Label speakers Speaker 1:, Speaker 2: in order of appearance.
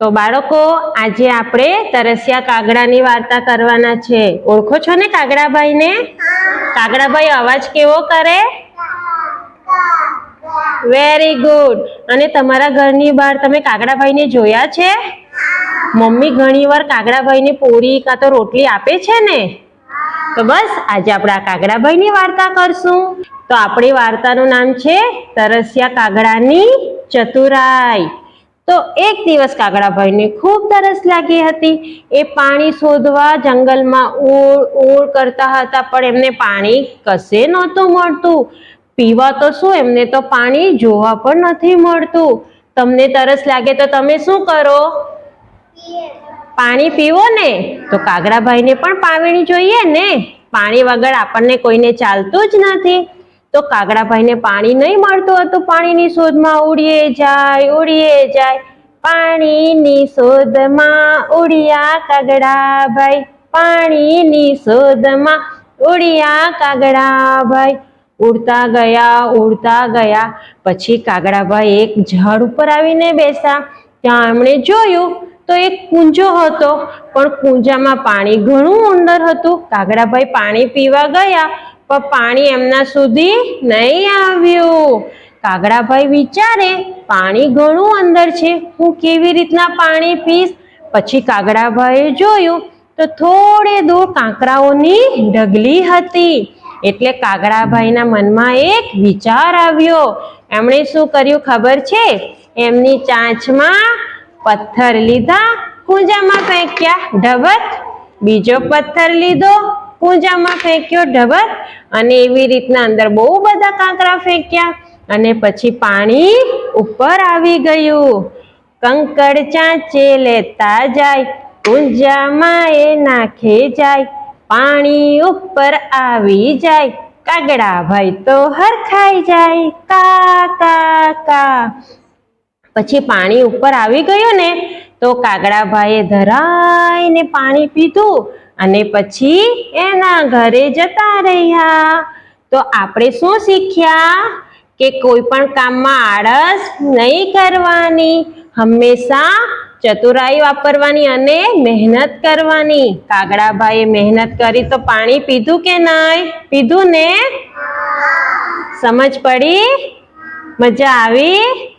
Speaker 1: તો બાળકો, આજે આપણે તરસ્યા કાગડાની વાર્તા કરવાના છે. ઓળખો છો ને કાગડાભાઈને? કાગડાભાઈ, અવાજ કેવો કરે? વેરી ગુડ અને તમારા ઘરની બહાર તમે કાગડાભાઈને જોયા છે? મમ્મી ઘણીવાર કાગડાભાઈને પૂરી કાં તો રોટલી આપે છે ને? તો બસ, આજે આપણે આ કાગડાભાઈની વાર્તા કરશું. તો આપણી વાર્તાનું નામ છે, તરસ્યા કાગડાની ચતુરાઈ. તો એક દિવસ કાગડાભાઈને ખૂબ તરસ લાગી હતી. એ પાણી શોધવા જંગલમાં ઓળ ઓળ કરતા હતા, પણ એમને પાણી કશે નહોતું મળતું. પીવા તો શું, એમને તો પાણી જોવા પણ નથી મળતું. તમને તરસ લાગે તો તમે શું કરો? પાણી પીવો ને? તો કાગડાભાઈને પણ પાણી જોઈએ ને? પાણી વગર આપણને કોઈને ચાલતું જ નથી. તો કાગડાભાઈને પાણી નહીં મળતું હતું. પાણીની શોધમાં ઉડીએ જાય ઉડીએ જાય. પાણીની શોધમાં ઉડિયા કાગડાભાઈ. પાણીની શોધમાં ઉડિયા કાગડાભાઈ. ઉડતા ગયા ઉડતા ગયા. પછી કાગડાભાઈ એક ઝાડ ઉપર આવીને બેસા ત્યાં એમણે જોયું તો એક કુંજો હતો, પણ કુંજામાં પાણી ઘણું અંદર હતું. કાગડાભાઈ પાણી પીવા ગયા. પણ પાણી એમના સુધી નહીં આવ્યું. કાગડાભાઈ વિચારે, પાણી ઘણું અંદર છે. હું કેવી રીતના પાણી પીશ? પછી કાગડાભાઈએ જોયું તો થોડે દૂર કાંકરાઓની ઢગલી હતી. એટલે કાગડાભાઈના મનમાં એક વિચાર આવ્યો. એમણે શું કર્યું ખબર છે? એમની ચાંચમાં પથ્થર લીધા, કુંજામાં ફેંક્યા. ઢબત, બીજો પથ્થર લીધો કૂંજામાં ફેંક્યો ઢબર અને એવી રીતના અંદર બહુ બધા કાંકરા ફેંક્યા અને પછી પાણી ઉપર આવી ગયું. કંકડ ચાંચે લેતા જાય, કુંજામાં એ નાખે જાય, પાણી ઉપર આવી જાય, કાગડા ભાઈ તો હરખાઈ જાય, કા કા કા. પછી પાણી ઉપર આવી ગયું ને, તો કાગડાભાઈએ ધરાઈને પાણી પીધું અને પછી એના ઘરે જતા રહ્યા. તો આપણે શું શીખ્યા? કે કોઈ પણ કામમાં આળસ નહીં કરવાની. હંમેશા ચતુરાઈ વાપરવાની અને મહેનત કરવાની. કાગડાભાઈએ મહેનત કરી તો પાણી પીધું કે નહીં? પીધું ને? સમજ પડી? મજા આવી?